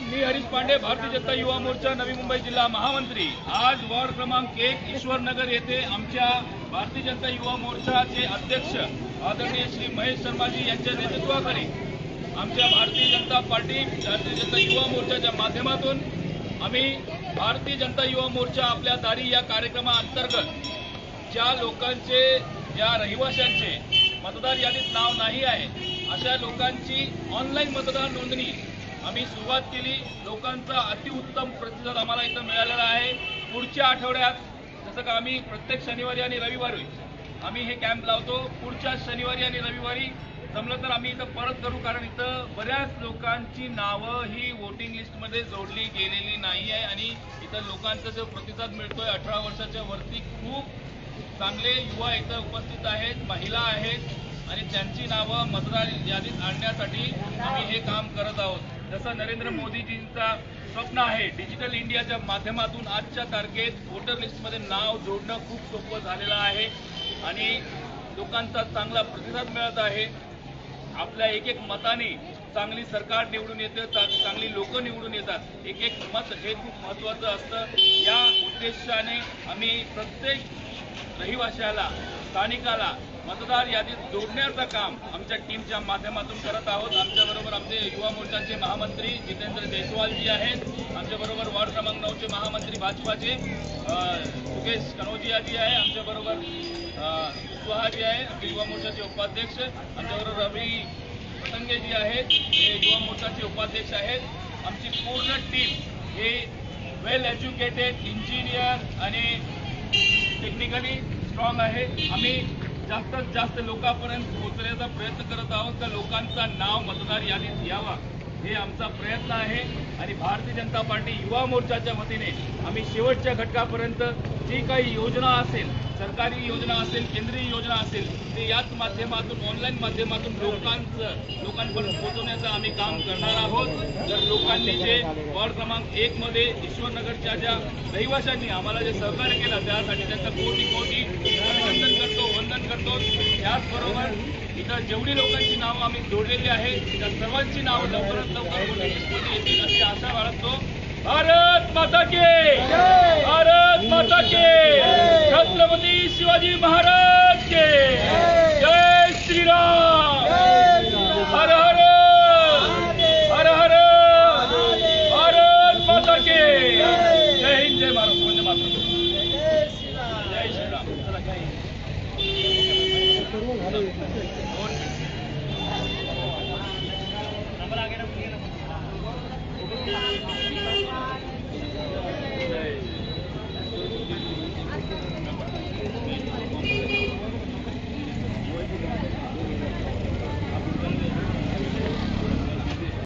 देशपांडे भारतीय जनता युवा मोर्चा नवी मुंबई जिल्हा महामंत्री. आज वॉर्ड क्रमांक एक ईश्वरनगर येथे आमच्या भारतीय जनता युवा मोर्चाचे अध्यक्ष आदरणीय श्री महेश शर्माजी यांच्या नेतृत्वाखाली आमच्या भारतीय जनता पार्टी भारतीय जनता युवा मोर्चाच्या माध्यमातून आम्ही भारतीय जनता युवा मोर्चा आपल्या दारी या कार्यक्रमाअंतर्गत ज्या लोकांचे ज्या रहिवाशांचे मतदार यादीत नाव नाही आहे अशा लोकांची ऑनलाईन मतदार नोंदणी आम्ही सुरुवात केली. लोकांचा अतिउत्तम प्रतिसाद आम्हाला इथं मिळालेला आहे. पुढच्या आठवड्यात जसं का आम्ही प्रत्येक शनिवारी आणि रविवारी आम्ही हे कॅम्प लावतो. पुढच्या शनिवारी आणि रविवारी जमलं तर आम्ही इथं परत करू. कारण इथं बऱ्याच लोकांची नावं ही वोटिंग लिस्टमध्ये जोडली गेलेली नाही आहे. आणि इथं लोकांचा जो प्रतिसाद मिळतोय अठरा वर्षाच्या वरती खूप चांगले युवा इथं उपस्थित आहेत महिला आहेत. आणि त्यांची नावं मतदार यादीत आणण्यासाठी आम्ही हे काम करत आहोत. जसं नरेंद्र मोदीजींचा स्वप्न आहे डिजिटल इंडियाच्या माध्यमातून आजच्या तारखेत वोटर लिस्टमध्ये नाव जोडणं खूप सोपं झालेलं आहे. आणि लोकांचा चांगला प्रतिसाद मिळत आहे. आपल्या एक एक मताने चांगली सरकार निवडून येते चांगली लोक निवडून येतात. एक एक मत हे खूप महत्वाचं असतं. या उद्देशाने आम्ही प्रत्येक रहिवाशाला स्थानिकाला मतदार यादीत जोडण्याचं काम आमच्या टीमच्या माध्यमातून करत आहोत. आमच्याबरोबर आमचे युवा मोर्चाचे महामंत्री जितेंद्र जयस्वालजी आहेत. आमच्याबरोबर वॉर्ड क्रमांक नऊचे महामंत्री भाजपाचे सुकेश कनोजियाजी आहे. आमच्याबरोबर सुहाजी आहे आमचे युवा मोर्चाचे उपाध्यक्ष. आमच्याबरोबर रवी पतंगेजी आहेत हे युवा मोर्चाचे उपाध्यक्ष आहेत. आमची पूर्ण टीम हे वेल एज्युकेटेड इंजिनियर आणि टेक्निकली स्ट्रॉंग आहे. आम्ही जास्तीत जास्त लोकांपर्यंत पोहोचण्याचा प्रयत्न करत आहोत. तर लोकांचं नाव मतदार यादीत यावा. हे आमचा प्रयत्न आहे. आणि भारतीय जनता पार्टी युवा मोर्चाच्या वतीने आम्ही शेवटच्या घटकापर्यंत जी काही योजना असेल सरकारी योजना असेल केंद्रीय योजना असेल ते याच माध्यमातून ऑनलाईन माध्यमातून लोकांचं लोकांपर्यंत पोहोचवण्याचं आम्ही काम करणार आहोत. तर लोकांनी जे वॉर्ड क्रमांक एकमध्ये ईश्वरनगरच्या ज्या रहिवाशांनी आम्हाला जे सहकार्य केलं त्यासाठी त्यांचं कोटी कोटी अभिनंदन करतो. त्याचबरोबर जेवढी लोकांची नावं आम्ही जोडलेली आहे त्या सर्वांची नावं लवकरात लवकर येतील अशी आशा बाळगतो. भारत माता के भारत माता के छत्रपती शिवाजी महाराज के Und